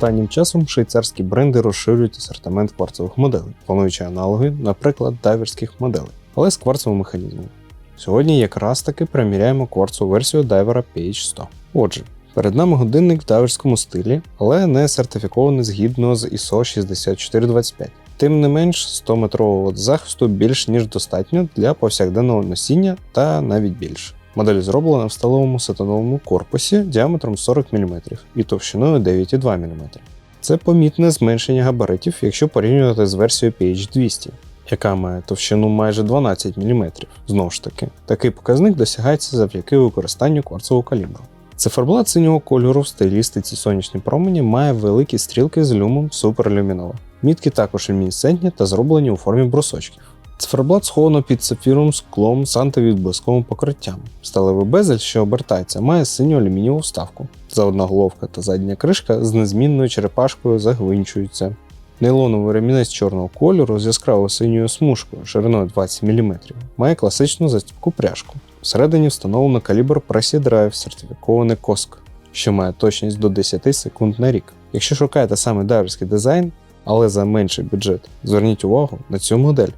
Останнім часом швейцарські бренди розширюють асортимент кварцевих моделей, плануючи аналоги, наприклад, дайверських моделей, але з кварцевим механізмом. Сьогодні якраз таки приміряємо кварцову версію дайвера PH100. Отже, перед нами годинник в дайверському стилі, але не сертифікований згідно з ISO 6425. Тим не менш, 100-метрового захисту більш ніж достатньо для повсякденного носіння та навіть більше. Модель зроблена в сталевому сатановому корпусі діаметром 40 мм і товщиною 9,2 мм. Це помітне зменшення габаритів, якщо порівнювати з версією PH200, яка має товщину майже 12 мм. Знову ж таки, такий показник досягається завдяки використанню кварцевого калібру. Циферблат синього кольору в стилістиці сонячні промені має великі стрілки з люмом суперлюмінова. Мітки також люмінесцентні та зроблені у формі брусочків. Циферблат сховано під сапфіровим склом з антивідблисковим покриттям. Сталевий безель, що обертається, має синю алюмінієву вставку. Задна головка та задня кришка з незмінною черепашкою загвинчуються. Нейлоновий ремінець чорного кольору з яскраво синьою смужкою шириною 20 мм має класичну застібку пряжку. Всередині встановлено калібр Pressy Drive сертифікований коск, що має точність до 10 секунд на рік. Якщо шукаєте саме дайверський дизайн, але за менший бюджет, зверніть увагу на цю модель.